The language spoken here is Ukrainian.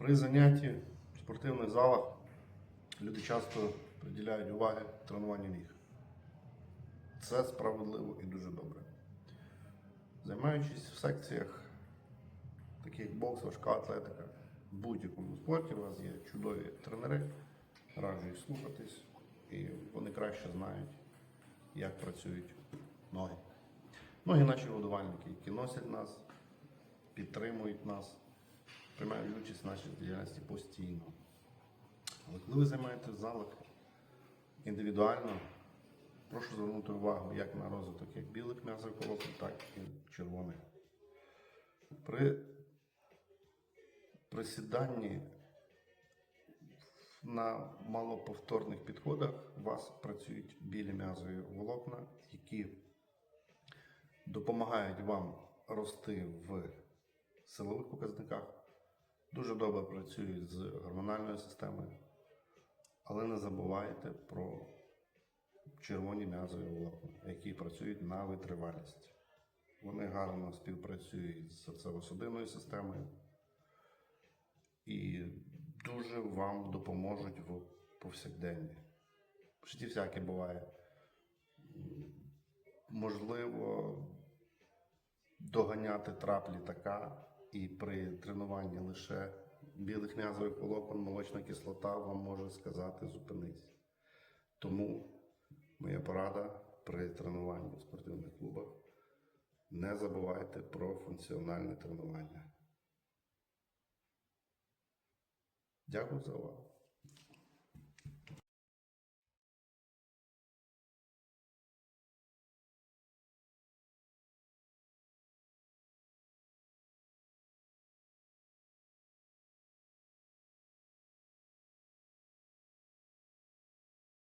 При занятті в спортивних залах люди часто приділяють уваги тренуванню ніг. Це справедливо і дуже добре. Займаючись в секціях, таких як бокс, важка атлетика, в будь-якому спорті у вас є чудові тренери, раджу їх слухатись, і вони краще знають, як працюють ноги. Ноги наші годувальники, які носять нас, підтримують нас, приймають участь в нашій діяльності постійно. Але коли ви займаєтесь в залах індивідуально, прошу звернути увагу як на розвиток як білих м'язових волокон, так і червоних. При присіданні на малоповторних підходах у вас працюють білі м'язові волокна, які допомагають вам рости в силових показниках, дуже добре працюють з гормональною системою, але не забувайте про червоні м'язові волокна, які працюють на витривалість. Вони гарно співпрацюють з серцево-судинною системою і дуже вам допоможуть в повсякденні. В житті всяке буває. Можливо, доганяти трап літака і при тренуванні лише білих м'язових волокон молочна кислота вам може сказати зупинись. Тому моя порада при тренуванні в спортивних клубах не забувайте про функціональне тренування. Дякую за увагу.